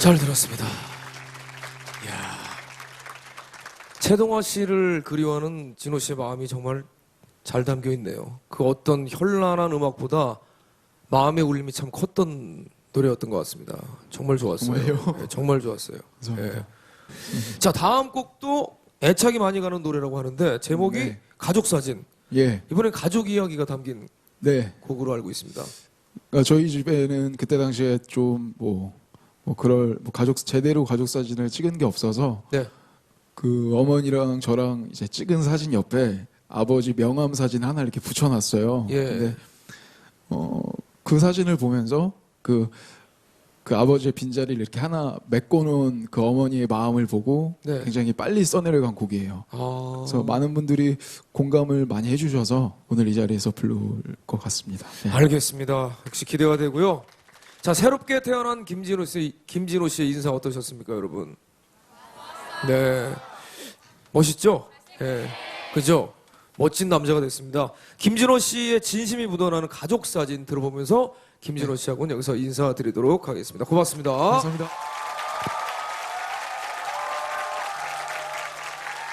잘 들었습니다. 이야. 최동화 씨를 그리워하는 진호 씨의 마음이 정말 잘 담겨 있네요. 그 어떤 현란한 음악보다 마음의 울림이 참 컸던 노래였던 것 같습니다. 정말 좋았어요. 네, 정말 좋았어요. 예. 자 다음 곡도 애착이 많이 가는 노래라고 하는데 제목이 네. 가족 사진. 예, 이번엔 가족 이야기가 담긴 네. 곡으로 알고 있습니다. 그러니까 저희 집에는 그때 당시에 좀 뭐 뭐 그럴 뭐 가족 제대로 가족 사진을 찍은 게 없어서 네. 그 어머니랑 저랑 이제 찍은 사진 옆에 아버지 명함 사진 하나 이렇게 붙여놨어요. 예. 근데 어그 사진을 보면서 그 그 아버지의 빈자리를 이렇게 하나 메꿔놓은 그 어머니의 마음을 보고 네. 굉장히 빨리 써내려간 곡이에요. 아. 그래서 많은 분들이 공감을 많이 해주셔서 오늘 이 자리에서 부를 것 같습니다. 네. 알겠습니다. 역시 기대가 되고요. 자 새롭게 태어난 김진호 씨, 김진호 씨의 인사 어떠셨습니까, 여러분? 네, 멋있죠? 네, 그죠? 멋진 남자가 됐습니다. 김진호 씨의 진심이 묻어나는 가족 사진 들어보면서 김진호 씨하고는 여기서 인사드리도록 하겠습니다. 고맙습니다. 감사합니다.